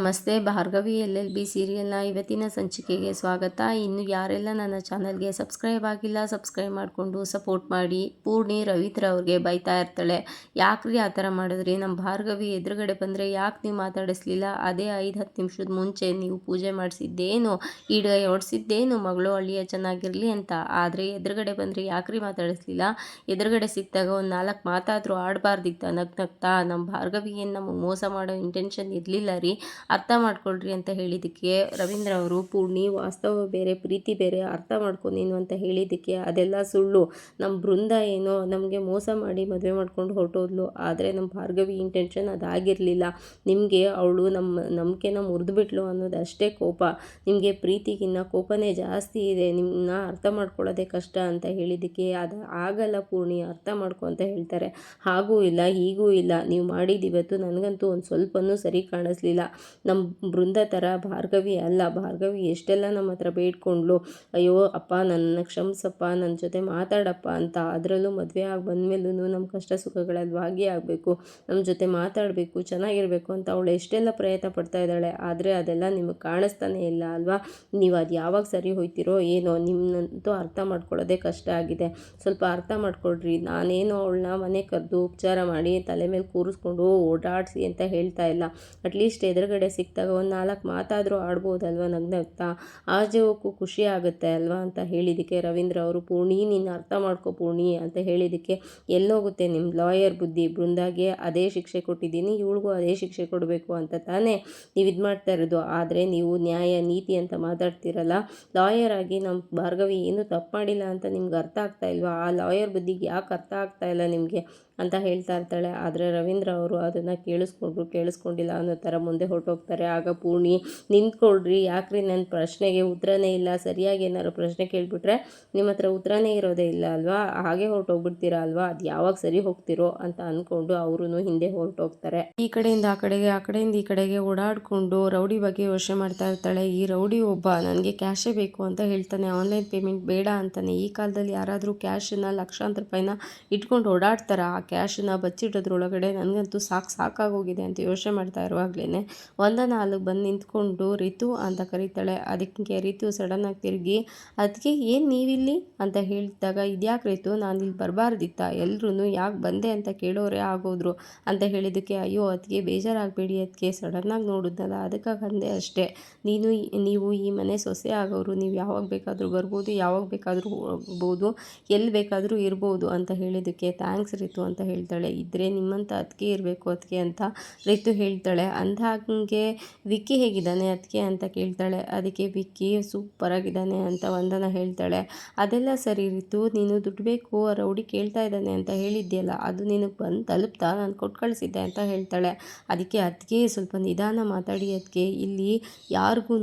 ನಮಸ್ತೆ, Bhargavi L L B ಸೀರಿಯಲ್ನ ಇವತ್ತಿನ ಸಂಚಿಕೆಗೆ ಸ್ವಾಗತ. ಇನ್ನು ಯಾರೆಲ್ಲ ನನ್ನ ಚಾನಲ್ಗೆ ಸಬ್ಸ್ಕ್ರೈಬ್ ಆಗಿಲ್ಲ, ಸಬ್ಸ್ಕ್ರೈಬ್ ಮಾಡಿಕೊಂಡು ಸಪೋರ್ಟ್ ಮಾಡಿ. ಪೂರ್ಣಿ ರವಿತ್ರ ಅವ್ರಿಗೆ ಬೈತಾ ಇರ್ತಾಳೆ. ಯಾಕ್ರಿ ಆ ಥರ ಮಾಡಿದ್ರಿ? ನಮ್ಮ ಭಾರ್ಗವಿ ಎದುರುಗಡೆ ಬಂದರೆ ಯಾಕೆ ನೀವು ಮಾತಾಡಿಸ್ಲಿಲ್ಲ? ಅದೇ ಐದು, ಹತ್ತು ನಿಮಿಷದ ಮುಂಚೆ ನೀವು ಪೂಜೆ ಮಾಡಿಸಿದ್ದೇನು? ಈಡ ಹೊಡಿಸಿದ್ದೇನು ಮಗಳು ಅಳಿಯ ಚೆನ್ನಾಗಿರಲಿ ಅಂತ. ಆದರೆ ಎದುರುಗಡೆ ಬಂದರೆ ಯಾಕ್ರಿ ಮಾತಾಡಿಸ್ಲಿಲ್ಲ? ಎದುರುಗಡೆ ಸಿಕ್ಕಿದಾಗ ಒಂದು ನಾಲ್ಕು ಮಾತಾದರೂ ಆಡಬಾರ್ದಿತ್ತ ನಗ್ ನಗ್ತಾ ನಮ್ಮ ಭಾರ್ಗವಿ ಏನು ನಮಗೆ ಮೋಸ ಮಾಡೋ ಇಂಟೆನ್ಷನ್ ಇರಲಿಲ್ಲ ರೀ. ಅರ್ಥ ಮಾಡ್ಕೊಳ್ರಿ ಅಂತ ಹೇಳಿದ್ದಕ್ಕೆ ರವೀಂದ್ರ ಅವರು, ಪೂರ್ಣಿ, ವಾಸ್ತವ ಬೇರೆ, ಪ್ರೀತಿ ಬೇರೆ, ಅರ್ಥ ಮಾಡ್ಕೊ ನೀನು ಅಂತ ಹೇಳಿದ್ದಕ್ಕೆ ಅದೆಲ್ಲ ಸುಳ್ಳು. ನಮ್ಮ ಬೃಂದ ಏನೋ ನಮಗೆ ಮೋಸ ಮಾಡಿ ಮದುವೆ ಮಾಡ್ಕೊಂಡು ಹೊರಟೋದ್ಲು. ಆದರೆ ನಮ್ಮ ಭಾರ್ಗವಿ ಇಂಟೆನ್ಷನ್ ಅದಾಗಿರಲಿಲ್ಲ. ನಿಮಗೆ ಅವಳು ನಮ್ಮ ನಂಬಿಕೆನ ಮುರಿದುಬಿಟ್ಲು ಅನ್ನೋದು ಅಷ್ಟೇ ಕೋಪ. ನಿಮಗೆ ಪ್ರೀತಿಗಿನ್ನ ಕೋಪನೇ ಜಾಸ್ತಿ ಇದೆ. ನಿಮ್ಮನ್ನ ಅರ್ಥ ಮಾಡ್ಕೊಳ್ಳೋದೇ ಕಷ್ಟ ಅಂತ ಹೇಳಿದ್ದಕ್ಕೆ ಅದು, ಆಗಲ್ಲ ಪೂರ್ಣಿ, ಅರ್ಥ ಮಾಡ್ಕೊ ಅಂತ ಹೇಳ್ತಾರೆ. ಹಾಗೂ ಇಲ್ಲ, ಹೀಗೂ ಇಲ್ಲ. ನೀವು ಮಾಡಿದ್ದು ನನಗಂತೂ ಒಂದು ಸ್ವಲ್ಪನೂ ಸರಿ ಕಾಣಿಸ್ಲಿಲ್ಲ. ನಮ್ಮ ಬೃಂದ ಥರ ಭಾರ್ಗವಿ ಅಲ್ಲ. ಭಾರ್ಗವಿ ಎಷ್ಟೆಲ್ಲ ನಮ್ಮ ಹತ್ರ ಬೇಡ್ಕೊಂಡ್ಲು ಅಯ್ಯೋ, ಅಪ್ಪ, ನನ್ನ ಕ್ಷಮಿಸಪ್ಪ ನನ್ನ ಜೊತೆ ಮಾತಾಡಪ್ಪ ಅಂತ ಅದರಲ್ಲೂ ಮದುವೆ ಆಗಿ ಬಂದಮೇಲೂ ನಮ್ಮ ಕಷ್ಟ ಸುಖಗಳಲ್ಲಿ ಭಾಗಿಯಾಗಬೇಕು. ನಮ್ಮ ಜೊತೆ ಮಾತಾಡಬೇಕು, ಚೆನ್ನಾಗಿರಬೇಕು ಅಂತ ಅವಳು ಎಷ್ಟೆಲ್ಲ ಪ್ರಯತ್ನ ಪಡ್ತಾ ಇದ್ದಾಳೆ. ಆದರೆ ಅದೆಲ್ಲ ನಿಮಗೆ ಕಾಣಿಸ್ತಾನೇ ಇಲ್ಲ ಅಲ್ವಾ? ನೀವು ಅದು ಯಾವಾಗ ಸರಿ ಹೋಯ್ತಿರೋ ಏನೋ ನಿಮ್ಮನ್ನಂತೂ ಅರ್ಥ ಮಾಡ್ಕೊಳ್ಳೋದೇ ಕಷ್ಟ ಆಗಿದೆ. ಸ್ವಲ್ಪ ಅರ್ಥ ಮಾಡ್ಕೊಳ್ರಿ. ನಾನೇನು ಅವಳನ್ನ ಮನೆ ಕರೆದು ಉಪಚಾರ ಮಾಡಿ ತಲೆ ಮೇಲೆ ಕೂರಿಸ್ಕೊಂಡು ಓಡಾಡಿಸಿ ಅಂತ ಹೇಳ್ತಾ ಇಲ್ಲ. ಅಟ್ಲೀಸ್ಟ್ ಎದುರುಗಡೆ ಸಿಕ್ಕಿದಾಗ ಒಂದು ನಾಲ್ಕು ಮಾತಾದರೂ ಆಡ್ಬೋದಲ್ವ ನಗ್ನಗ್ತಾ ಆ ಜೀವಕ್ಕೂ ಖುಷಿ ಆಗುತ್ತೆ ಅಲ್ವಾ ಅಂತ ಹೇಳಿದ್ದಕ್ಕೆ ರವೀಂದ್ರ ಅವರು, ಪೂರ್ಣಿ, ನೀನು ಅರ್ಥ ಮಾಡ್ಕೋ ಪೂರ್ಣಿ ಅಂತ ಹೇಳಿದ್ದಕ್ಕೆ ಎಲ್ಲೋಗುತ್ತೆ ನಿಮ್ಮ ಲಾಯರ್ ಬುದ್ಧಿ. ಬೃಂದಾಗೆ ಅದೇ ಶಿಕ್ಷೆ ಕೊಟ್ಟಿದ್ದೀನಿ, ಇವಳಿಗೂ ಅದೇ ಶಿಕ್ಷೆ ಕೊಡಬೇಕು ಅಂತ ತಾನೇ ನೀವು ಇದು ಮಾಡ್ತಾ ಇರೋದು. ಆದರೆ ನೀವು ನ್ಯಾಯ, ನೀತಿ ಅಂತ ಮಾತಾಡ್ತಿರಲ್ಲ, ಲಾಯರ್ ಆಗಿ ನಮ್ಮ ಭಾರ್ಗವಿ ಏನು ತಪ್ಪು ಮಾಡಿಲ್ಲ ಅಂತ ನಿಮ್ಗೆ ಅರ್ಥ ಆಗ್ತಾ ಇಲ್ವಾ? ಆ ಲಾಯರ್ ಬುದ್ಧಿಗೆ ಯಾಕೆ ಅರ್ಥ ಆಗ್ತಾ ಇಲ್ಲ ನಿಮಗೆ? ಅಂತ ಹೇಳ್ತಾ ಇರ್ತಾಳೆ. ಆದರೆ ರವೀಂದ್ರ ಅವರು ಅದನ್ನು ಕೇಳಿಸ್ಕೊಂಡ್ರು, ಕೇಳಿಸ್ಕೊಂಡಿಲ್ಲ ಅನ್ನೋ ಥರ ಮುಂದೆ ಹೊರಟೋಗ್ತಾರೆ. ಆಗ ಪೂರ್ಣಿ, ನಿಂತ್ಕೊಳ್ರಿ, ಯಾಕ್ರಿ ನನ್ನ ಪ್ರಶ್ನೆಗೆ ಉತ್ತರನೇ ಇಲ್ಲ, ಸರಿಯಾಗಿ ಏನಾದ್ರು ಪ್ರಶ್ನೆ ಕೇಳಿಬಿಟ್ರೆ ನಿಮ್ಮ ಹತ್ರ ಉತ್ತರನೇ ಇರೋದೇ ಇಲ್ಲ ಅಲ್ವಾ? ಹಾಗೆ ಹೊರಟೋಗ್ಬಿಡ್ತೀರಾ ಅಲ್ವಾ? ಅದು ಯಾವಾಗ ಸರಿ ಹೋಗ್ತಿರೋ ಅಂತ ಅಂದ್ಕೊಂಡು ಅವರು ಹಿಂದೆ ಹೊರಟೋಗ್ತಾರೆ. ಈ ಕಡೆಯಿಂದ ಆ ಕಡೆಗೆ, ಆ ಕಡೆಯಿಂದ ಈ ಕಡೆಗೆ ಓಡಾಡಿಕೊಂಡು ರೌಡಿ ಬಗ್ಗೆ ಯೋಚನೆ ಮಾಡ್ತಾ ಇರ್ತಾಳೆ. ಈ ರೌಡಿ ಒಬ್ಬ ನನಗೆ ಕ್ಯಾಶೇ ಬೇಕು ಅಂತ ಹೇಳ್ತಾನೆ. ಆನ್ಲೈನ್ ಪೇಮೆಂಟ್ ಬೇಡ ಅಂತಾನೆ. ಈ ಕಾಲದಲ್ಲಿ ಯಾರಾದರೂ ಕ್ಯಾಶನ್ನ, ಲಕ್ಷಾಂತರ ರೂಪಾಯಿನ ಇಟ್ಕೊಂಡು ಓಡಾಡ್ತಾರ? ಕ್ಯಾಶನ್ನ ಬಚ್ಚಿಡೋದ್ರೊಳಗಡೆ ನನಗಂತೂ ಸಾಕು ಸಾಕಾಗೋಗಿದೆ ಅಂತ ಯೋಚನೆ ಮಾಡ್ತಾ ಇರುವಾಗಲೇ ಒಂದನ ಅಲ್ಲಿಗೆ ಬಂದು ನಿಂತ್ಕೊಂಡು ರಿತು ಅಂತ ಕರೀತಾಳೆ. ಅದಕ್ಕೆ ರಿತು ಸಡನ್ನಾಗಿ ತಿರುಗಿ ಅದಕ್ಕೆ ಏನು ನೀವಿಲ್ಲಿ? ಅಂತ ಹೇಳಿದಾಗ, ಇದ್ಯಾಕೆ ರಿತು? ನಾನು ಇಲ್ಲಿ ಬರಬಾರ್ದಿತ್ತ? ಎಲ್ಲರೂ ಯಾಕೆ ಬಂದೆ ಅಂತ ಕೇಳೋರೇ ಆಗೋದ್ರು. ಅಂತ ಹೇಳಿದ್ದಕ್ಕೆ, ಅಯ್ಯೋ ಅದಕ್ಕೆ ಬೇಜಾರಾಗಬೇಡಿ ಅದಕ್ಕೆ ಸಡನ್ನಾಗಿ ನೋಡಿದ್ನಲ್ಲ ಅದಕ್ಕಾಗಿ ಅಂದೆ ಅಷ್ಟೇ. ನೀನು ನೀವು ಈ ಮನೆ ಸೊಸೆ ಆಗೋರು, ನೀವು ಯಾವಾಗ ಬೇಕಾದರೂ ಬರ್ಬೋದು, ಯಾವಾಗ ಬೇಕಾದರೂ ಹೋಗ್ಬೋದು ಎಲ್ಲಿ ಬೇಕಾದರೂ ಇರ್ಬೋದು. ಅಂತ ಹೇಳಿದ್ದಕ್ಕೆ, ಥ್ಯಾಂಕ್ಸ್ ರಿತು. ಅಂತ ಹೇಳ್ತಾಳೆ. ಇದ್ದರೆ ನಿಮ್ಮಂಥ ಅದಕ್ಕೆ ಇರಬೇಕು ಅದಕ್ಕೆ ಅಂತ ರೈತು ಹೇಳ್ತಾಳೆ. ಅಂದ ಹಾಗೆ ವಿಕ್ಕಿ ಹೇಗಿದ್ದಾನೆ ಅದಕ್ಕೆ ಅಂತ ಕೇಳ್ತಾಳೆ. ಅದಕ್ಕೆ ವಿಕ್ಕಿ ಸೂಪರಾಗಿದ್ದಾನೆ ಅಂತ ವಂದನ ಹೇಳ್ತಾಳೆ. ಅದೆಲ್ಲ ಸರಿ ರಿತು, ನೀನು ದುಡ್ಡು ಬೇಕು ರೌಡಿ ಕೇಳ್ತಾ ಇದ್ದಾನೆ ಅಂತ ಹೇಳಿದ್ಯಲ್ಲ, ಅದು ನಿನಗೆ ಬಂದು ತಲುಪ್ತಾ? ನಾನು ಕೊಟ್ಟು ಕಳಿಸಿದ್ದೆ ಅಂತ ಹೇಳ್ತಾಳೆ. ಅದಕ್ಕೆ ಅದಕ್ಕೆ ಸ್ವಲ್ಪ ನಿಧಾನ ಮಾತಾಡಿ ಅದಕ್ಕೆ ಇಲ್ಲಿ ಯಾರಿಗೂ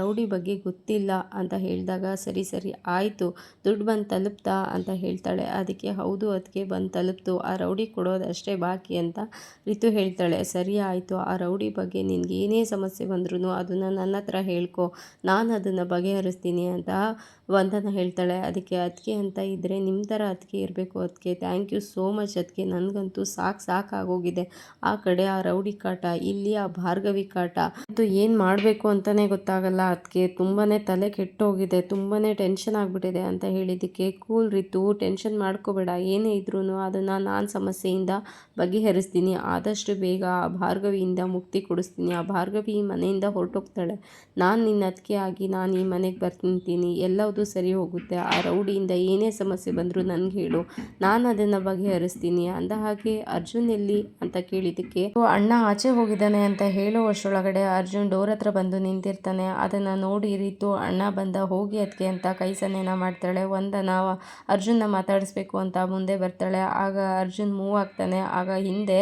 ರೌಡಿ ಬಗ್ಗೆ ಗೊತ್ತಿಲ್ಲ ಅಂತ ಹೇಳಿದಾಗ, ಸರಿ ಸರಿ ಆಯಿತು, ದುಡ್ಡು ಬಂದು ತಲುಪ್ತಾ? ಅಂತ ಹೇಳ್ತಾಳೆ. ಅದಕ್ಕೆ ಹೌದು ಅದಕ್ಕೆ ಬಂದು ತಲುಪ್ತು? ಆ ರೌಡಿ ಕೊಡೋದಷ್ಟೇ ಬಾಕಿ ಅಂತ ರಿತು ಹೇಳ್ತಾಳೆ. ಸರಿ ಆಯಿತು, ಆ ರೌಡಿ ಬಗ್ಗೆ ನಿನಗೆ ಏನೇ ಸಮಸ್ಯೆ ಬಂದ್ರೂ ಅದನ್ನು ನನ್ನ ಹತ್ರ ಹೇಳ್ಕೊ, ನಾನು ಅದನ್ನು ಬಗೆಹರಿಸ್ತೀನಿ ಅಂತ ವಂದನ ಹೇಳ್ತಾಳೆ. ಅದಕ್ಕೆ ಅದಕ್ಕೆ ಅಂತ ಇದ್ದರೆ ನಿಮ್ಮ ಥರ ಅದಕ್ಕೆ ಇರಬೇಕು ಅದಕ್ಕೆ ಥ್ಯಾಂಕ್ ಯು ಸೋ ಮಚ್ ಅದಕ್ಕೆ ನನಗಂತೂ ಸಾಕು ಸಾಕಾಗೋಗಿದೆ. ಆ ಕಡೆ ಆ ರೌಡಿ ಕಾಟ, ಇಲ್ಲಿ ಆ ಭಾರ್ಗವಿ ಕಾಟ ಅದು ಏನು ಮಾಡಬೇಕು ಅಂತಲೇ ಗೊತ್ತಾಗಲ್ಲ. ಅದಕ್ಕೆ ತುಂಬಾ ತಲೆ ಕೆಟ್ಟೋಗಿದೆ ತುಂಬಾ ಟೆನ್ಷನ್ ಆಗಿಬಿಟ್ಟಿದೆ ಅಂತ ಹೇಳಿದ್ದಕ್ಕೆ ಕೂಲ್ ರಿತು ಟೆನ್ಷನ್ ಮಾಡ್ಕೋಬೇಡ, ಏನೇ ಇದ್ರೂ ಅದನ್ನು ನಾನು ಸಮಸ್ಯೆಯಿಂದ ಬಗೆಹರಿಸ್ತೀನಿ. ಆದಷ್ಟು ಬೇಗ ಆ ಭಾರ್ಗವಿಯಿಂದ ಮುಕ್ತಿ ಕೊಡಿಸ್ತೀನಿ. ಆ ಭಾರ್ಗವಿ ಮನೆಯಿಂದ ಹೊರಟೋಗ್ತಾಳೆ. ನಾನು ನಿನ್ನ ಅದಕ್ಕೆ ಆಗಿ ನಾನು ಈ ಮನೆಗೆ ಬರ್ತಿಂತೀನಿ. ಎಲ್ಲವೂ ಸರಿ ಹೋಗುತ್ತೆ. ಆ ರೌಡಿಯಿಂದ ಏನೇ ಸಮಸ್ಯೆ ಬಂದರೂ ನನಗೆ ಹೇಳು. ನಾನು ಅದನ್ನು ಬಗೆಹರಿಸ್ತೀನಿ. ಅಂದ ಹಾಗೆ ಅರ್ಜುನ್ ಎಲ್ಲಿ ಅಂತ ಕೇಳಿದ್ದಕ್ಕೆ ಅಣ್ಣ ಆಚೆ ಹೋಗಿದ್ದಾನೆ ಅಂತ ಹೇಳೋ ಅಷ್ಟರೊಳಗಡೆ ಅರ್ಜುನ್ ಡೋರ್ ಹತ್ರ ಬಂದು ನಿಂತಿರ್ತಾನೆ. ಅದನ್ನು ನೋಡಿ ರೀತು, ಅಣ್ಣ ಬಂದ ಹೋಗಿ ಅದಕ್ಕೆ ಅಂತ ಕೈ ಸನ್ನೆನ ಮಾಡ್ತಾಳೆ. ವಂದನ ಅರ್ಜುನ್ನ ಮಾತಾಡಿಸ್ಬೇಕು ಅಂತ ಮುಂದೆ ಬರ್ತಾಳೆ. ಆಗ ಅರ್ಜುನ್ ಮೂವ್ ಆಗ್ತಾನೆ. ಆಗ ಹಿಂದೆ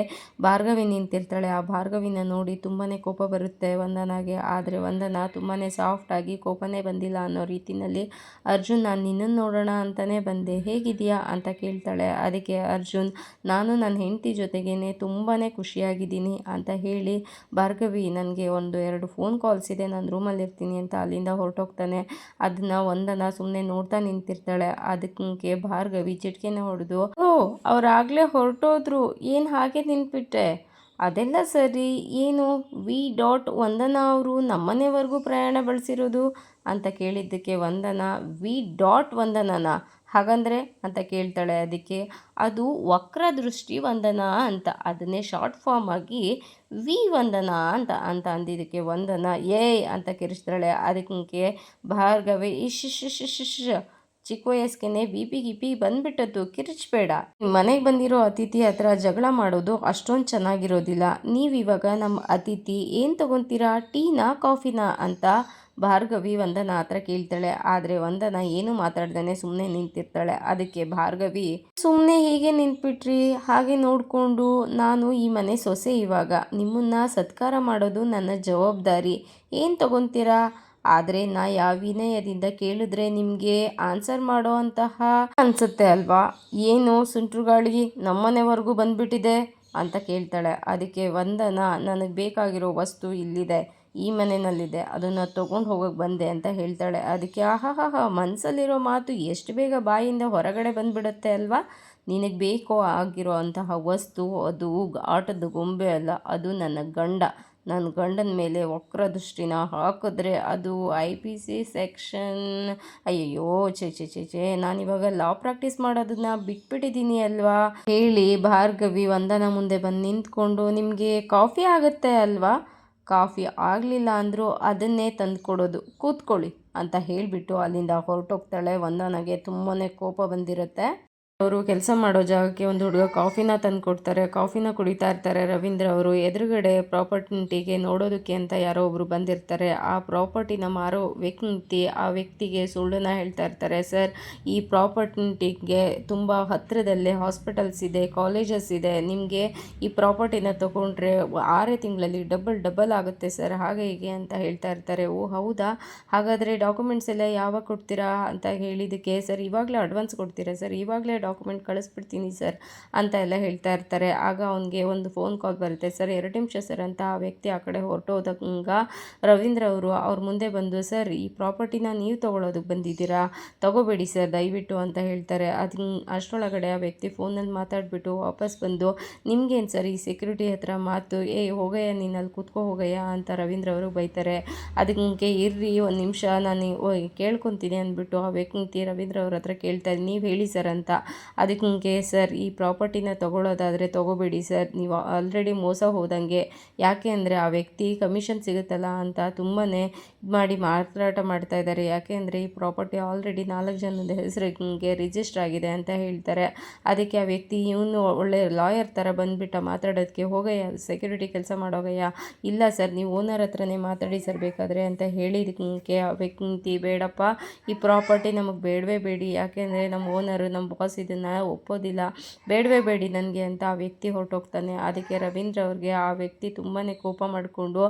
ಭಾರ್ಗವಿ ನಿಂತಿರ್ತಾಳೆ. ಆ ಭಾರ್ಗವಿನ ನೋಡಿ ತುಂಬಾ ಕೋಪ ಬರುತ್ತೆ ವಂದನಾಗೆ. ಆದರೆ ವಂದನ ತುಂಬಾ ಸಾಫ್ಟಾಗಿ ಕೋಪನೇ ಬಂದಿಲ್ಲ ಅನ್ನೋ ರೀತಿಯಲ್ಲಿ ಅರ್ಜುನ್ ನಾನು ನಿನ್ನನ್ನು ನೋಡೋಣ ಅಂತಲೇ ಬಂದೆ. ಹೇಗಿದೆಯಾ ಅಂತ ಕೇಳ್ತಾಳೆ. ಅದಕ್ಕೆ ಅರ್ಜುನ್, ನಾನು ನನ್ನ ಹೆಂಡತಿ ಜೊತೆಗೇನೆ ತುಂಬಾ ಖುಷಿಯಾಗಿದ್ದೀನಿ ಅಂತ ಹೇಳಿ ಭಾರ್ಗವಿ, ನನಗೆ ಒಂದು ಎರಡು ಫೋನ್ ಕಾಲ್ಸ್ ಇದೆ, ನಾನು ರೂಮಲ್ಲಿ ಇರ್ತೀನಿ ಅಂತ ಅಲ್ಲಿಂದ ಹೊರಟೋಗ್ತಾನೆ. ಅದನ್ನ ಒಂದನ ಸುಮ್ಮನೆ ನೋಡ್ತಾ ನಿಂತಿರ್ತಾಳೆ. ಅದಕ್ಕೆ ಭಾರ್ಗವಿ ಚಿಟ್ಕೆನ ಹೊಡೆದು, ಓ, ಅವ್ರಾಗಲೇ ಹೊರಟೋದ್ರು. ಏನು ಹಾಗೆ ನಿಂತ್ಬಿಟ್ಟೆ ಅದೆಲ್ಲ ಸರಿ. ಏನು? ವಿ ಡಾಟ್ ವಂದನ ಅವರು ನಮ್ಮನೆವರೆಗೂ ಪ್ರಯಾಣ ಬೆಳೆಸಿರೋದು? ಅಂತ ಕೇಳಿದ್ದಕ್ಕೆ ವಂದನ ವಿ ಡಾಟ್ ವಂದನನ ಹಾಗಂದ್ರೆ ಅಂತ ಕೇಳ್ತಾಳೆ ಅದಕ್ಕೆ, ಅದು ವಕ್ರ ದೃಷ್ಟಿ ವಂದನ ಅಂತ, ಅದನ್ನೇ ಶಾರ್ಟ್ ಫಾರ್ಮ್ ಆಗಿ ವಿ ವಂದನ ಅಂತ ಅಂತ ಅಂದಿದ್ದಕ್ಕೆ ವಂದನ, ಏಯ್ ಅಂತ ಕಿರಿಸ್ತಾಳೆ ಅದಕ್ಕೆ ಭಾರ್ಗವಿ, ಇಶ್ ಶಿಶ್ ಶಿಶ್ ಚಿಕ್ಕ ವಯಸ್ಸಿಗೆ ಬಿ ಪಿ ಗಿಪಿ ಬಂದ್ಬಿಟ್ಟದ್ದು, ಕಿರಿಚ್ಬೇಡ. ಮನೆಗೆ ಬಂದಿರೋ ಅತಿಥಿ ಹತ್ರ ಜಗಳ ಮಾಡೋದು ಅಷ್ಟೊಂದು ಚೆನ್ನಾಗಿರೋದಿಲ್ಲ. ನೀವಿವಾಗ ನಮ್ಮ ಅತಿಥಿ, ಏನು ತಗೊತೀರಾ? ಟೀನಾ, ಕಾಫಿನಾ? ಅಂತ ಭಾರ್ಗವಿ ವಂದನ ಹತ್ರ ಕೇಳ್ತಾಳೆ. ಆದರೆ ವಂದನ ಏನು ಮಾತಾಡ್ದೇ ಸುಮ್ಮನೆ ನಿಂತಿರ್ತಾಳೆ. ಅದಕ್ಕೆ ಭಾರ್ಗವಿ ಸುಮ್ಮನೆ ಹೀಗೆ ನಿಂತ್ಬಿಟ್ರಿ. ಹಾಗೆ ನೋಡಿಕೊಂಡು ನಾನು ಈ ಮನೆ ಸೊಸೆ ಇವಾಗ. ನಿಮ್ಮನ್ನ ಸತ್ಕಾರ ಮಾಡೋದು ನನ್ನ ಜವಾಬ್ದಾರಿ. ಏನು ತಗೊತೀರಾ? ಆದರೆ ನಾ ಯಾವ ವಿನಯದಿಂದ ಕೇಳಿದ್ರೆ ನಿಮಗೆ ಆನ್ಸರ್ ಮಾಡೋ ಅಂತಹ ಅನಿಸುತ್ತೆ ಅಲ್ವಾ? ಏನು ಸುಂಟ್ರುಗಾಳಿ ನಮ್ಮನೆವರೆಗೂ ಬಂದುಬಿಟ್ಟಿದೆ ಅಂತ ಕೇಳ್ತಾಳೆ. ಅದಕ್ಕೆ ವಂದನ, ನನಗೆ ಬೇಕಾಗಿರೋ ವಸ್ತು ಇಲ್ಲಿದೆ, ಈ ಮನೆಯಲ್ಲಿದೆ ಅದನ್ನು ತೊಗೊಂಡು ಹೋಗೋಕೆ ಬಂದೆ ಅಂತ ಹೇಳ್ತಾಳೆ. ಅದಕ್ಕೆ ಆಹಾಹಾ ಮನಸ್ಸಲ್ಲಿರೋ ಮಾತು ಎಷ್ಟು ಬೇಗ ಬಾಯಿಂದ ಹೊರಗಡೆ ಬಂದುಬಿಡುತ್ತೆ ಅಲ್ವಾ? ನಿನಗೆ ಬೇಕೋ ಆಗಿರೋ ಅಂತಹ ವಸ್ತು, ಅದು ಆಟದ ಗೊಂಬೆ ಅಲ್ಲ, ಅದು ನನ್ನ ಗಂಡ. ನನ್ನ ಗಂಡನ ಮೇಲೆ ವಕ್ರ ದೃಷ್ಟಿನ ಹಾಕಿದ್ರೆ ಅದು ಐ ಪಿ ಸಿ ಸೆಕ್ಷನ್ ಅಯ್ಯಯ್ಯೋ ಚೇ ಚೇ ಚೇ ಚೆ ನಾನಿವಾಗ ಲಾ ಪ್ರಾಕ್ಟೀಸ್ ಮಾಡೋದನ್ನ ಬಿಟ್ಬಿಟ್ಟಿದ್ದೀನಿ ಅಲ್ವಾ? ಹೇಳಿ, ಭಾರ್ಗವಿ, ವಂದನ ಮುಂದೆ ಬಂದು ನಿಂತ್ಕೊಂಡು ನಿಮಗೆ ಕಾಫಿ ಆಗುತ್ತೆ ಅಲ್ವಾ? ಕಾಫಿ ಆಗಲಿಲ್ಲ ಅಂದರೂ ಅದನ್ನೇ ತಂದು ಕೊಡೋದು ಕೂತ್ಕೊಳ್ಳಿ ಅಂತ ಹೇಳಿಬಿಟ್ಟು ಅಲ್ಲಿಂದ ಹೊರಟೋಗ್ತಾಳೆ. ವಂದನಗೆ ತುಂಬಾ ಕೋಪ ಬಂದಿರುತ್ತೆ. ಅವರು ಕೆಲಸ ಮಾಡೋ ಜಾಗಕ್ಕೆ ಒಂದು ಹುಡುಗ ಕಾಫಿನ ತಂದು ಕೊಡ್ತಾರೆ, ಕಾಫಿನ ಕುಡಿತಾ ಇರ್ತಾರೆ. ರವೀಂದ್ರ ಅವರು ಎದುರುಗಡೆ ಪ್ರಾಪರ್ಟಿಗೆ ನೋಡೋದಕ್ಕೆ ಅಂತ ಯಾರೋ ಒಬ್ಬರು ಬಂದಿರ್ತಾರೆ. ಆ ಪ್ರಾಪರ್ಟಿನ ಮಾರೋ ವ್ಯಕ್ತಿ, ಆ ವ್ಯಕ್ತಿಗೆ ಸುಳ್ಳನ್ನ ಹೇಳ್ತಾ ಇರ್ತಾರೆ. ಸರ್, ಈ ಪ್ರಾಪರ್ಟಿಗೆ ತುಂಬ ಹತ್ತಿರದಲ್ಲೇ ಹಾಸ್ಪಿಟಲ್ಸ್ ಇದೆ, ಕಾಲೇಜಸ್ ಇದೆ. ನಿಮಗೆ ಈ ಪ್ರಾಪರ್ಟಿನ ತಗೊಂಡ್ರೆ ಆರೇ ತಿಂಗಳಲ್ಲಿ ಡಬಲ್ ಡಬಲ್ ಆಗುತ್ತೆ ಸರ್. ಹಾಗೆ ಹೀಗೆ ಅಂತ ಹೇಳ್ತಾ ಇರ್ತಾರೆ. ಓ, ಹೌದಾ? ಹಾಗಾದರೆ ಡಾಕ್ಯುಮೆಂಟ್ಸ್ ಎಲ್ಲ ಯಾವಾಗ ಕೊಡ್ತೀರಾ? ಅಂತ ಹೇಳಿದ್ದಕ್ಕೆ, ಸರ್, ಇವಾಗಲೇ ಅಡ್ವಾನ್ಸ್ ಕೊಡ್ತೀರಾ ಸರ್? ಇವಾಗಲೇ ಡಾಕ್ಯುಮೆಂಟ್ ಕಳಿಸ್ಬಿಡ್ತೀನಿ ಸರ್ ಅಂತ ಎಲ್ಲ ಹೇಳ್ತಾ ಇರ್ತಾರೆ. ಆಗ ಅವನಿಗೆ ಒಂದು ಫೋನ್ ಕಾಲ್ ಬರುತ್ತೆ. ಸರ್, ಎರಡು ನಿಮಿಷ ಸರ್ ಅಂತ ಆ ವ್ಯಕ್ತಿ ಆ ಕಡೆ ಹೊರಟೋದಂಗ ರವೀಂದ್ರ ಅವರು ಅವ್ರ ಮುಂದೆ ಬಂದು, ಸರ್, ಈ ಪ್ರಾಪರ್ಟಿನ ನೀವು ತೊಗೊಳೋದಕ್ಕೆ ಬಂದಿದ್ದೀರಾ? ತಗೋಬೇಡಿ ಸರ್, ದಯವಿಟ್ಟು ಅಂತ ಹೇಳ್ತಾರೆ. ಅದು ಅಷ್ಟರೊಳಗಡೆ ಆ ವ್ಯಕ್ತಿ ಫೋನಲ್ಲಿ ಮಾತಾಡಿಬಿಟ್ಟು ವಾಪಸ್ ಬಂದು, ನಿಮ್ಗೇನು ಸರ್ ಈ ಸೆಕ್ಯೂರಿಟಿ ಹತ್ರ ಮಾತು? ಏ, ಹೋಗಯ್ಯ, ನೀನು ಅಲ್ಲಿ ಕೂತ್ಕೊ ಹೋಗಯ್ಯ ಅಂತ ರವೀಂದ್ರ ಅವರು ಬೈತಾರೆ. ಅದಕ್ಕೆ, ಇರ್ರಿ, ಒಂದು ನಿಮಿಷ, ನಾನು ಕೇಳ್ಕೊತೀನಿ ಅಂದ್ಬಿಟ್ಟು ಆ ವ್ಯಕ್ತಿ ರವೀಂದ್ರ ಅವ್ರ ಹತ್ರ ಕೇಳ್ತಾರೆ ನೀವು ಹೇಳಿ ಸರ್ ಅಂತ ಅದಕ್ಕೆ ಸರ್, ಈ ಪ್ರಾಪರ್ಟಿನ ತೊಗೊಳೋದಾದರೆ ತೊಗೋಬೇಡಿ, ಸರ್. ನೀವು ಆಲ್ರೆಡಿ ಮೋಸ ಹೋದಂಗೆ. ಯಾಕೆ ಅಂದರೆ ಆ ವ್ಯಕ್ತಿ ಕಮಿಷನ್ ಸಿಗುತ್ತಲ್ಲ ಅಂತ ತುಂಬಾ ಇದು ಮಾಡಿ ಮಾರಾಟ ಮಾಡ್ತಾ ಇದ್ದಾರೆ. ಯಾಕೆ ಅಂದರೆ ಈ ಪ್ರಾಪರ್ಟಿ ಆಲ್ರೆಡಿ ನಾಲ್ಕು ಜನದ ಹೆಸರಿಗೆ ರಿಜಿಸ್ಟರ್ ಆಗಿದೆ ಅಂತ ಹೇಳ್ತಾರೆ. ಅದಕ್ಕೆ ಆ ವ್ಯಕ್ತಿ, ಇವನು ಒಳ್ಳೆ ಲಾಯರ್ ಥರ ಬಂದುಬಿಟ್ಟ ಮಾತಾಡೋದಕ್ಕೆ ಹೋಗಯ್ಯ, ಸೆಕ್ಯೂರಿಟಿ ಕೆಲಸ ಮಾಡೋಗಯ್ಯ. ಇಲ್ಲ, ಸರ್, ನೀವು ಓನರ್ ಹತ್ರನೇ ಮಾತಾಡಿ, ಸರ್, ಬೇಕಾದರೆ ಅಂತ ಹೇಳಿದಕ್ಕೆ ಆ ವ್ಯಕ್ತಿ, ಬೇಡಪ್ಪ. ಈ ಪ್ರಾಪರ್ಟಿ ನಮಗೆ ಬೇಡವೇ ಬೇಡಿ. ಯಾಕೆಂದರೆ ನಮ್ಮ ಓನರು, ನಮ್ಮ ಬಾಸ್ ಇದನ್ನು ಒಪ್ಪೋದಿಲ್ಲ. ಬೇಡವೇ ಬೇಡಿ ನನಗೆ ಅಂತ ಆ ವ್ಯಕ್ತಿ ಹೊರಟೋಗ್ತಾನೆ. ಅದಕ್ಕೆ ರವೀಂದ್ರ ಅವ್ರಿಗೆ ಆ ವ್ಯಕ್ತಿ ತುಂಬಾ ಕೋಪ ಮಾಡಿಕೊಂಡು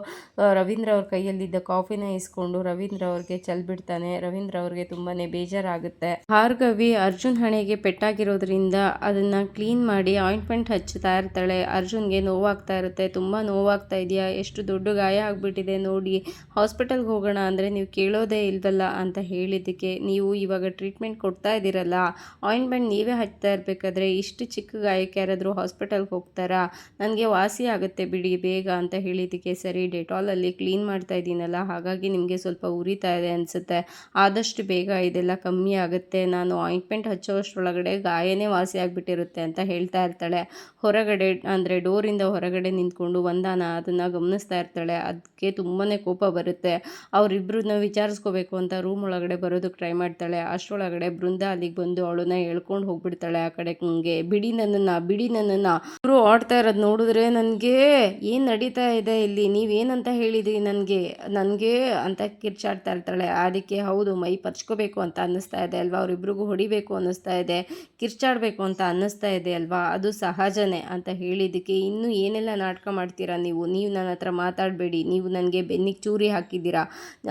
ರವೀಂದ್ರ ಅವ್ರ ಕೈಯಲ್ಲಿದ್ದ ಕಾಫಿನ ಇಸ್ಕೊಂಡು ರವೀಂದ್ರ ಅವ್ರಿಗೆ ಚಲ್ಬಿಡ್ತಾನೆ. ರವೀಂದ್ರ ಅವ್ರಿಗೆ ತುಂಬಾ ಬೇಜಾರಾಗುತ್ತೆ. ಭಾರ್ಗವಿ ಅರ್ಜುನ್ ಹಣೆಗೆ ಪೆಟ್ಟಾಗಿರೋದ್ರಿಂದ ಅದನ್ನು ಕ್ಲೀನ್ ಮಾಡಿ ಆಯಿಂಟ್ಮೆಂಟ್ ಹಚ್ಚುತ್ತಾ ಇರ್ತಾಳೆ. ಅರ್ಜುನ್ಗೆ ನೋವಾಗ್ತಾ ಇರುತ್ತೆ. ತುಂಬ ನೋವಾಗ್ತಾ ಇದೆಯಾ? ಎಷ್ಟು ದೊಡ್ಡ ಗಾಯ ಆಗಿಬಿಟ್ಟಿದೆ ನೋಡಿ. ಹಾಸ್ಪಿಟಲ್ಗೆ ಹೋಗೋಣ ಅಂದರೆ ನೀವು ಕೇಳೋದೇ ಇಲ್ವಲ್ಲ ಅಂತ ಹೇಳಿದ್ದಕ್ಕೆ ನೀವು ಇವಾಗ ಟ್ರೀಟ್ಮೆಂಟ್ ಕೊಡ್ತಾ ಇದ್ದೀರಲ್ಲ. ಆಯಿಂಟ್ಮೆಂಟ್ ನೀವೇ ಹಚ್ತಾ ಇರಬೇಕಾದ್ರೆ ಇಷ್ಟು ಚಿಕ್ಕ ಗಾಯಕ್ಕೆ ಯಾರಾದರೂ ಹಾಸ್ಪಿಟಲ್ಗೆ ಹೋಗ್ತಾರಾ? ನನಗೆ ವಾಸಿ ಆಗುತ್ತೆ ಬಿಡಿ, ಬೇಗ ಅಂತ ಹೇಳಿದ್ದಕ್ಕೆ ಸರಿ, ಡೆಟಾಲಲ್ಲಿ ಕ್ಲೀನ್ ಮಾಡ್ತಾ ಇದ್ದೀನಲ್ಲ, ಹಾಗಾಗಿ ನಿಮಗೆ ಸ್ವಲ್ಪ ಉರಿತಾ ಇದೆ ಅನಿಸುತ್ತೆ. ಆದಷ್ಟು ಬೇಗ ಇದೆಲ್ಲ ಕಮ್ಮಿ ಆಗುತ್ತೆ. ನಾನು ಆಯಿಂಟ್ಮೆಂಟ್ ಹಚ್ಚೋಷ್ಟರೊಳಗಡೆ ಗಾಯನೇ ವಾಸಿ ಆಗಿಬಿಟ್ಟಿರುತ್ತೆ ಅಂತ ಹೇಳ್ತಾ ಇರ್ತಾಳೆ. ಹೊರಗಡೆ, ಅಂದರೆ ಡೋರಿಂದ ಹೊರಗಡೆ ನಿಂತ್ಕೊಂಡು ಒಂದಾನ ಅದನ್ನು ಗಮನಿಸ್ತಾ ಇರ್ತಾಳೆ. ಅದಕ್ಕೆ ತುಂಬಾ ಕೋಪ ಬರುತ್ತೆ. ಅವರಿಬ್ಬರನ್ನ ವಿಚಾರಿಸ್ಕೋಬೇಕು ಅಂತ ರೂಮ್ ಒಳಗಡೆ ಬರೋದಕ್ಕೆ ಟ್ರೈ ಮಾಡ್ತಾಳೆ. ಅಷ್ಟರೊಳಗಡೆ ಬೃಂದ ಅಲ್ಲಿಗೆ ಬಂದು ಅವಳನ್ನ ಎಳ್ಕೊಂಡು ಹೋಗ್ಬಿಡ್ತಾಳೆ ಆ ಕಡೆ ಹಂಗೆ. ಬಿಡಿ ನನ್ನನ್ನು ಬಿಡಿ ನನ್ನನ್ನು. ಇವರು ಆಡ್ತಾ ಇರೋದು ನೋಡಿದ್ರೆ ನನಗೆ ಏನು ನಡೀತಾ ಇದೆ ಇಲ್ಲಿ? ನೀವೇನಂತ ಹೇಳಿದ್ರಿ ನನಗೆ? ನನಗೆ ಅಂತ ಕಿರ್ಚಾಡ್ತಾ ಇರ್ತಾಳೆ. ಅದಕ್ಕೆ ಹೌದು, ಮೈ ಪರ್ಚ್ಕೋಬೇಕು ಅಂತ ಅನ್ನಿಸ್ತಾ ಇದೆ ಅಲ್ವಾ? ಅವರಿಬ್ರಿಗೂ ಹೊಡಿಬೇಕು ಅನ್ನಿಸ್ತಾ ಇದೆ. ಕಿರ್ಚಾಡಬೇಕು ಅಂತ ಅನ್ನಿಸ್ತಾ ಇದೆ ಅಲ್ವಾ? ಅದು ಸಹಜನೇ ಅಂತ ಹೇಳಿದ್ದಕ್ಕೆ, ಇನ್ನೂ ಏನೆಲ್ಲ ನಾಟಕ ಮಾಡ್ತೀರಾ ನೀವು? ನೀವು ನನ್ನ ಹತ್ರ ಮಾತಾಡಬೇಡಿ. ನೀವು ನನಗೆ ಬೆನ್ನಿಗೆ ಚೂರಿ ಹಾಕಿದ್ದೀರಾ?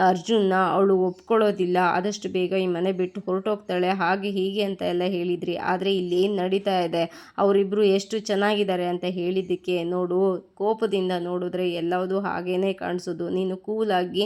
ಅರ್ಜುನ್ನ, ಅವಳು ಒಪ್ಕೊಳ್ಳೋದಿಲ್ಲ. ಆದಷ್ಟು ಬೇಗ ಈ ಮನೆ ಬಿಟ್ಟು ಹೊರಟೋಗ್ತಾಳೆ. ಹಾಗೆ ಹೀಗೆ ಅಂತ ಎಲ್ಲ ಹೇಳಿದ್ರಿ. ಆದರೆ ಇಲ್ಲಿ ಏನು ನಡೀತಾ ಇದೆ? ಅವರಿಬ್ಬರು ಎಷ್ಟು ಚೆನ್ನಾಗಿದ್ದಾರೆ ಅಂತ ಹೇಳಿದ್ದಕ್ಕೆ ನೋಡು. ಕೋಪದಿಂದ ನೋಡಿದ್ರೆ ಎಲ್ಲವುದು ಹಾಗೇ ಕಾಣಿಸೋದು. ನೀನು ಕೂಲಾಗಿ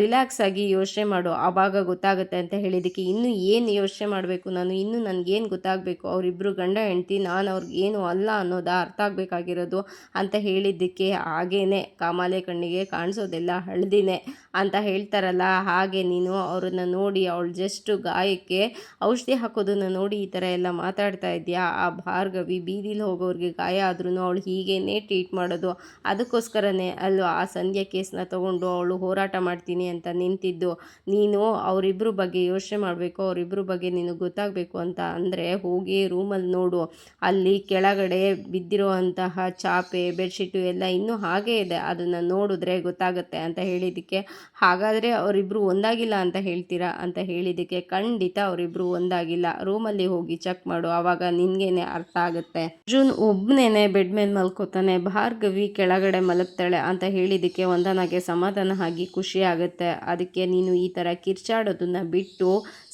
ರಿಲ್ಯಾಕ್ಸ್ ಆಗಿ ಯೋಚನೆ ಮಾಡು. ಆವಾಗ ಗೊತ್ತಾಗುತ್ತೆ ಅಂತ ಹೇಳಿದ್ದಕ್ಕೆ ಇನ್ನೂ ಏನು ಯೋಚನೆ ಮಾಡಬೇಕು ನಾನು? ಇನ್ನೂ ನನಗೇನು ಗೊತ್ತಾಗಬೇಕು? ಅವರಿಬ್ಬರು ಗಂಡ, ಹೆಂಡ್ತಿ, ನಾನು ಅವ್ರಿಗೆ ಏನು ಅಲ್ಲ ಅನ್ನೋದು ಅರ್ಥ ಆಗಬೇಕಾಗಿರೋದು ಅಂತ ಹೇಳಿದ್ದಕ್ಕೆ ಹಾಗೇ ಕಾಮಾಲೆ ಕಣ್ಣಿಗೆ ಕಾಣಿಸೋದೆಲ್ಲ ಹಳದಿನೇ ಅಂತ ಹೇಳ್ತಾರಲ್ಲ, ಹಾಗೆ ನೀನು ಅವರನ್ನು ನೋಡಿ ಅವಳು ಜಸ್ಟು ಗಾಯಕ್ಕೆ ಔಷಧಿ ಹಾಕೋದನ್ನು ನೋಡಿ ಈ ಥರ ಎಲ್ಲ ಮಾತಾಡ್ತಾ ಇದೆಯಾ? ಆ ಭಾರ್ಗವಿ ಬೀದಿಲಿ ಹೋಗೋರಿಗೆ ಗಾಯ ಆದ್ರೂ ಅವಳು ಹೀಗೇನೆ ಟ್ರೀಟ್ ಮಾಡೋದು. ಅದಕ್ಕೋಸ್ಕರನೇ ಅಲ್ವಾ ಆ ಸಂಧ್ಯಾ ಕೇಸನ್ನ ತೊಗೊಂಡು ಅವಳು ಹೋರಾಟ ಮಾಡ್ತೀನಿ ಅಂತ ನಿಂತಿದ್ದು. ನೀನು ಅವರಿಬ್ಬರ ಬಗ್ಗೆ ಯೋಚನೆ ಮಾಡಬೇಕು ಅವರಿಬ್ಬರ ಬಗ್ಗೆ ನೀನು ಗೊತ್ತಾಗಬೇಕು ಅಂತ ಅಂದರೆ ಹೋಗಿ ರೂಮಲ್ಲಿ ನೋಡು. ಅಲ್ಲಿ ಕೆಳಗಡೆ ಬಿದ್ದಿರುವಂತಹ ಚಾಪೆ ಬೆಡ್ಶೀಟು ಎಲ್ಲ ಇನ್ನೂ ಹಾಗೇ ಇದೆ. ಅದನ್ನು ನೋಡಿದ್ರೆ ಗೊತ್ತಾಗುತ್ತೆ ಅಂತ ಹೇಳಿದ್ದಕ್ಕೆ, ಹಾಗಾದರೆ ಅವರಿಬ್ಬರು ಒಂದಾಗಿಲ್ಲ ಅಂತ ಹೇಳ್ತೀರಾ ಅಂತ ಹೇಳಿದ್ದಕ್ಕೆ ಖಂಡಿತ ಅವರಿಬ್ಬರು ಒಂದಾಗಿಲ್ಲ. ರೂಮಲ್ಲಿ ಹೋಗಿ ಚೆಕ್ ಮಾಡು ಆವಾಗ ನಿನಗೇನೆ ಅರ್ಥ ಆಗುತ್ತೆ. ಅರ್ಜುನ್ ಒಬ್ಬನೇನೆ ಬೆಡ್ ಮೇಲೆ ಮಲ್ಕೋತಾನೆ, ಭಾರ್ಗವಿ ಕೆಳಗಡೆ ಮಲಗ್ತಾಳೆ ಅಂತ ಹೇಳಿದ್ದಕ್ಕೆ ಒಂದನಾಗೆ ಸಮಾಧಾನ ಆಗಿ ಖುಷಿ ಆಗುತ್ತೆ. ಅದಕ್ಕೆ ನೀನು ಈ ಥರ ಕಿರ್ಚಾಡೋದನ್ನ ಬಿಟ್ಟು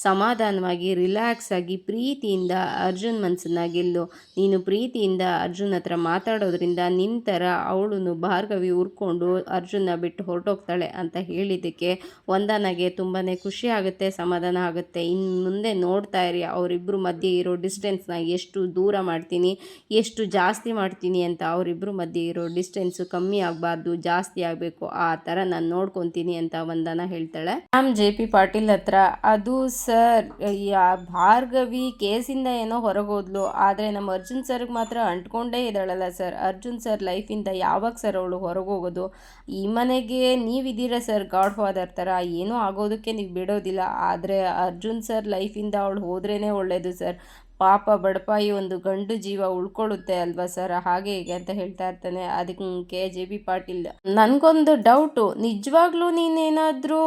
ಸಮಾಧಾನವಾಗಿ ರಿಲ್ಯಾಕ್ಸ್ ಆಗಿ ಪ್ರೀತಿಯಿಂದ ಅರ್ಜುನ್ ಮನಸ್ಸನ್ನ ಗೆಲ್ಲು. ನೀನು ಪ್ರೀತಿಯಿಂದ ಅರ್ಜುನ್ ಹತ್ರ ಮಾತಾಡೋದ್ರಿಂದ ನಿನ್ನ ಥರ ಅವಳು ಭಾರ್ಗವಿ ಉರ್ಕೊಂಡು ಅರ್ಜುನ್ನ ಬಿಟ್ಟು ಹೊರಟೋಗ್ತಾಳೆ ಅಂತ ಹೇಳಿದ್ದಕ್ಕೆ ವಂದನಾಗೆ ತುಂಬಾ ಖುಷಿ ಆಗುತ್ತೆ, ಸಮಾಧಾನ ಆಗುತ್ತೆ. ಇನ್ನು ಮುಂದೆ ನೋಡ್ತಾ ಇರಿ ಅವರಿಬ್ಬರು ಮಧ್ಯೆ ಇರೋ ಡಿಸ್ಟೆನ್ಸ್ನ ಎಷ್ಟು ದೂರ ಮಾಡ್ತೀನಿ, ಎಷ್ಟು ಜಾಸ್ತಿ ಮಾಡ್ತೀನಿ ಅಂತ ಅವರಿಬ್ಬರು ಮಧ್ಯೆ ಇರೋ ಡಿಸ್ಟೆನ್ಸು ಕಮ್ಮಿ ಆಗಬಾರ್ದು, ಜಾಸ್ತಿ ಆಗಬೇಕು, ಆ ಥರ ನಾನು ನೋಡ್ಕೊತೀನಿ ಅಂತ ವಂದನ ಹೇಳ್ತಾಳೆ. ಮ್ಯಾಮ್, ಜೆ ಪಿ ಪಾಟೀಲ್ ಹತ್ರ ಅದು ಸರ್ ಭಾರ್ಗವಿ ಕೇಸಿಂದ ಏನೋ ಹೊರಗೋದ್ಲು, ಆದರೆ ನಮ್ಮ ಅರ್ಜುನ್ ಸರ್ಗೆ ಮಾತ್ರ ಅಂಟ್ಕೊಂಡೇ ಇದ್ದಾಳಲ್ಲ ಸರ್. ಅರ್ಜುನ್ ಸರ್ ಲೈಫಿಂದ ಯಾವಾಗ ಸರ್ ಅವಳು ಹೊರಗೋಗೋದು? ಈ ಮನೆಗೆ ನೀವಿದ್ದೀರ ಸರ್? ಗಾಡ್ ಫಾದರ್ ಥರ. ಏನೂ ಆಗೋದಕ್ಕೆ ನೀವು ಬಿಡೋದಿಲ್ಲ. ಆದರೆ ಅರ್ಜುನ್ ಸರ್ ಲೈಫಿಂದ ಅವಳು ಹೋದ್ರೇ ಒಳ್ಳೆಯದು ಸರ್. ಪಾಪ ಬಡಪಾಯಿ ಒಂದು ಗಂಡು ಜೀವ ಉಳ್ಕೊಳ್ಳುತ್ತೆ ಅಲ್ವಾ ಸರ್? ಹಾಗೆ ಹೀಗೆ ಅಂತ ಹೇಳ್ತಾ ಇರ್ತಾನೆ. ಅದಕ್ಕೆ ಜೆ ಬಿ ಪಾಟೀಲ್. ನನಗೊಂದು ಡೌಟು. ನಿಜವಾಗ್ಲೂ ನೀನೇನಾದರೂ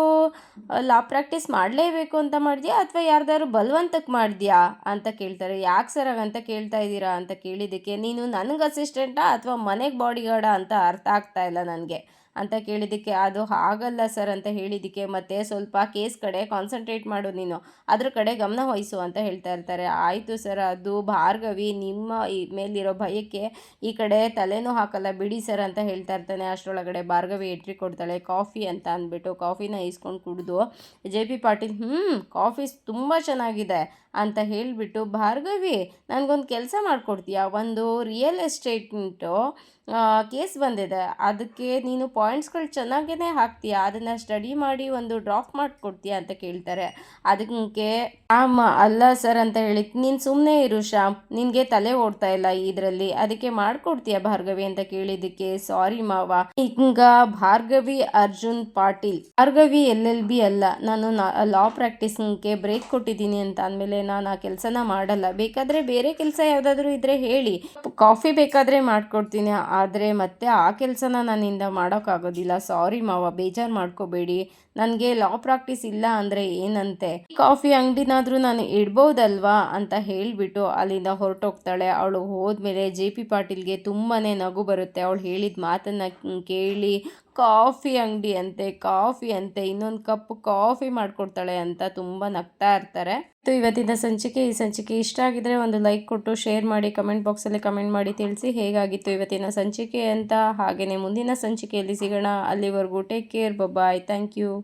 ಲಾ ಪ್ರಾಕ್ಟೀಸ್ ಮಾಡಲೇಬೇಕು ಅಂತ ಮಾಡಿದ್ಯಾ? ಅಥವಾ ಯಾರ್ದಾದ್ರು ಬಲವಂತಕ್ಕೆ ಮಾಡಿದ್ಯಾ? ಅಂತ ಕೇಳ್ತಾರೆ. ಯಾಕೆ ಸರ್ ಹಾಗಂತ ಕೇಳ್ತಾ ಇದ್ದೀರಾ ಅಂತ ಕೇಳಿದ್ದಕ್ಕೆ ನೀನು ನನಗೆ ಅಸಿಸ್ಟೆಂಟಾ ಅಥವಾ ಮನೆಗೆ ಬಾಡಿಗಾರ್ಡಾ ಅಂತ ಅರ್ಥ ಆಗ್ತಾ ಇಲ್ಲ ನನಗೆ. ಅಂತ ಕೇಳಿದ್ದಕ್ಕೆ, ಅದು ಆಗಲ್ಲ ಸರ್ ಅಂತ ಹೇಳಿದ್ದಕ್ಕೆ, ಮತ್ತೆ ಸ್ವಲ್ಪ ಕೇಸ್ ಕಡೆ ಕಾನ್ಸಂಟ್ರೇಟ್ ಮಾಡು ನೀನು, ಅದ್ರ ಕಡೆ ಗಮನ ವಹಿಸು ಅಂತ ಹೇಳ್ತಾ ಇರ್ತಾರೆ. ಆಯಿತು ಸರ್, ಅದು ಭಾರ್ಗವಿ, ನಿಮ್ಮ ಮೇಲಿರೋ ಭಯಕ್ಕೆ ಈ ಕಡೆ ತಲೆನೂ ಹಾಕಲ್ಲ, ಬಿಡಿ ಸರ್ ಅಂತ ಹೇಳ್ತಾ ಇರ್ತಾನೆ. ಅಷ್ಟರೊಳಗಡೆ ಭಾರ್ಗವಿ ಎಂಟ್ರಿ ಕೊಡ್ತಾಳೆ. ಕಾಫಿ ಅಂತ ಅಂದ್ಬಿಟ್ಟು ಕಾಫಿನ ಇಸ್ಕೊಂಡು ಕುಡಿದು, ಜೆ ಪಿ ಪಾಟೀಲ್ ಹ್ಞೂ ಕಾಫಿ ತುಂಬ ಚೆನ್ನಾಗಿದೆ ಅಂತ ಹೇಳಿಬಿಟ್ಟು, ಭಾರ್ಗವಿ, ನನಗೊಂದು ಕೆಲಸ ಮಾಡಿಕೊಡ್ತೀಯಾ? ಒಂದು ರಿಯಲ್ ಎಸ್ಟೇಟ್ಂಟು ಕೇಸ್ ಬಂದಿದೆ. ಅದಕ್ಕೆ ನೀನು ಪಾಯಿಂಟ್ಸ್ಗಳು ಚೆನ್ನಾಗೇ ಹಾಕ್ತೀಯ? ಅದನ್ನು ಸ್ಟಡಿ ಮಾಡಿ ಒಂದು ಡ್ರಾಫ್ಟ್ ಮಾಡಿಕೊಡ್ತೀಯ ಅಂತ ಕೇಳ್ತಾರೆ. ಅದಕ್ಕೆ, ಆಮ, ಅಲ್ಲ ಸರ್ ಅಂತ ಹೇಳಿ, ನೀನು ಸುಮ್ಮನೆ ಇರು ಶ್ಯಾಮ್. ನಿನಗೆ ತಲೆ ಓಡ್ತಾ ಇಲ್ಲ ಇದರಲ್ಲಿ. ಅದಕ್ಕೆ ಮಾಡಿಕೊಡ್ತೀಯ ಭಾರ್ಗವಿ ಅಂತ ಕೇಳಿದ್ದಕ್ಕೆ ಸಾರಿ ಮಾವ. ಈಗ Bhargavi, Arjun, Patil. Bhargavi L L B ಅಲ್ಲ. ನಾನು ಲಾ ಪ್ರಾಕ್ಟೀಸ್ಗೆ ಬ್ರೇಕ್ ಕೊಟ್ಟಿದ್ದೀನಿ ಅಂತ ಅಂದಮೇಲೆ ನಾನು ಆ ಕೆಲಸನ ಮಾಡಲ್ಲ. ಬೇಕಾದರೆ ಬೇರೆ ಕೆಲಸ ಯಾವುದಾದ್ರೂ ಇದ್ದರೆ ಹೇಳಿ. ಕಾಫಿ ಬೇಕಾದರೆ ಮಾಡಿಕೊಡ್ತೀನಿ. ಆದರೆ ಮತ್ತೆ ಆ ಕೆಲಸನ ನನ್ನಿಂದ ಮಾಡೋಕ್ಕಾಗೋದಿಲ್ಲ. ಸಾರಿ ಮಾವ, ಬೇಜಾರು ಮಾಡ್ಕೋಬೇಡಿ. ನನಗೆ ಲಾ ಪ್ರಾಕ್ಟೀಸ್ ಇಲ್ಲ ಅಂದರೆ ಏನಂತೆ? ಕಾಫಿ ಅಂಗಡಿನಾದರೂ ನಾನು ಇಡ್ಬೋದಲ್ವಾ ಅಂತ ಹೇಳಿಬಿಟ್ಟು ಅಲ್ಲಿಂದ ಹೊರಟೋಗ್ತಾಳೆ. ಅವಳು ಹೋದ್ಮೇಲೆ ಜೆ ಪಿ ಪಾಟೀಲ್ಗೆ ತುಂಬಾ ನಗು ಬರುತ್ತೆ. ಅವಳು ಹೇಳಿದ ಮಾತನ್ನು ಕೇಳಿ ಕಾಫಿ ಅಂಗಡಿ ಅಂತೆ, ಕಾಫಿ ಅಂತೆ, ಇನ್ನೊಂದು ಕಪ್ ಕಾಫಿ ಮಾಡಿಕೊಡ್ತಾಳೆ ಅಂತ ತುಂಬ ನಗ್ತಾ ಇರ್ತಾರೆ. ಇವತ್ತಿನ ಸಂಚಿಕೆ, ಈ ಸಂಚಿಕೆ ಇಷ್ಟ ಆಗಿದ್ರೆ ಒಂದು ಲೈಕ್ ಕೊಟ್ಟು, ಶೇರ್ ಮಾಡಿ, ಕಮೆಂಟ್ ಬಾಕ್ಸಲ್ಲಿ ಕಮೆಂಟ್ ಮಾಡಿ ತಿಳಿಸಿ ಹೇಗಾಗಿತ್ತು ಇವತ್ತಿನ ಸಂಚಿಕೆ ಅಂತ. ಹಾಗೆಯೇ ಮುಂದಿನ ಸಂಚಿಕೆಯಲ್ಲಿ ಸಿಗೋಣ. ಅಲ್ಲಿವರೆಗೂ take care bye bye thank you.